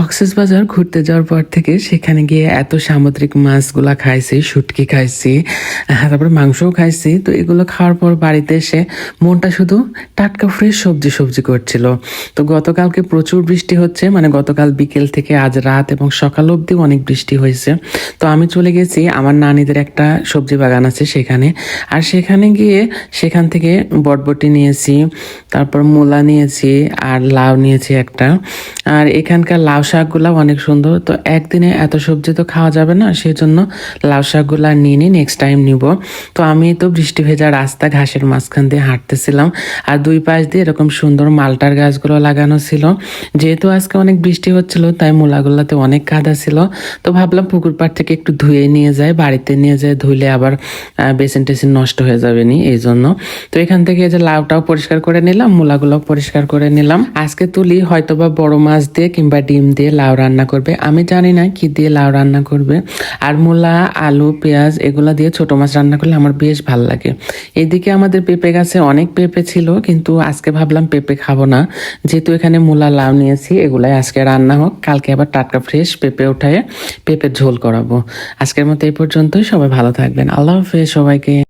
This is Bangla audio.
কক্সেস বাজার ঘুরতে যাওয়ার পর থেকে সেখানে গিয়ে এত সামুদ্রিক মাছগুলা খাইছি শুটকি খাইছি আহ, তারপরে মাংসও খাইছি। তো এগুলো খাওয়ার পর বাড়িতে এসে মনটা শুধু টাটকা ফ্রেশ সবজি সবজি করছিল। তো গতকালকে প্রচুর বৃষ্টি হচ্ছে মানে গতকাল বিকেল থেকে আজ রাত এবং সকাল অবধি অনেক বৃষ্টি হয়েছে। তো আমি চলে গেছি আমার নানিদের একটা সবজি বাগান আছে সেখানে। আর সেখানে গিয়ে সেখান থেকে বটবটি নিয়েছি তারপর মূলা নিয়েছি আর লাউ নিয়েছি একটা। আর এখানকার লাউ শাকগুলা অনেক সুন্দর। তো একদিনে এত সবজি তো খাওয়া যাবে না সেই জন্য লাউ শাকগুলা নিয়ে নিই নেক্সট টাইম নিব। তো আমি তো বৃষ্টি ভেজা রাস্তা ঘাসের মাঝখান দিয়ে হাঁটতেছিলাম, আর দুই পাশ দিয়ে এরকম সুন্দর মালটার গাছগুলো লাগানো ছিল। যেহেতু আজকে অনেক বৃষ্টি হচ্ছিল, তাই মূলাগুলোতে অনেক কাদা ছিল। তো ভাবলাম পুকুর পাড় থেকে একটু ধুয়ে নিয়ে যায় বাড়িতে নিয়ে যায় ধুইলে আবার বেসিন টেসিন নষ্ট হয়ে যাবে নি এই জন্য তো এখান থেকে যে লাউটাও পরিষ্কার করে নিলাম মূলাগুলো পরিষ্কার করে নিলাম। আজকে তুলি হয়তো বা বড় মাছ দিয়ে কিংবা ডিম দিয়ে লাউ রান্না করবে। আমি জানি না কি দিয়ে লাউ রান্না করবে। আর মূলা, আলু, পেঁয়াজ এগুলা দিয়ে ছোট মাছ রান্না করলে আমার বেশ ভালো লাগে। এদিকে আমাদের পেঁপে গাছে অনেক পেঁপে ছিল, কিন্তু আজকে ভাবলাম পেঁপে খাব না। যেহেতু এখানে মূলা, লাউ নিয়েছি, এগুলাই আজকে রান্না হোক। কালকে আবার টাটকা ফ্রেশ পেঁপে উঠায় পেঁপের ঝোল করাবো। আজকের মতো এই পর্যন্তই। সবাই ভালো থাকবেন। আল্লাহ হাফেজ সবাইকে।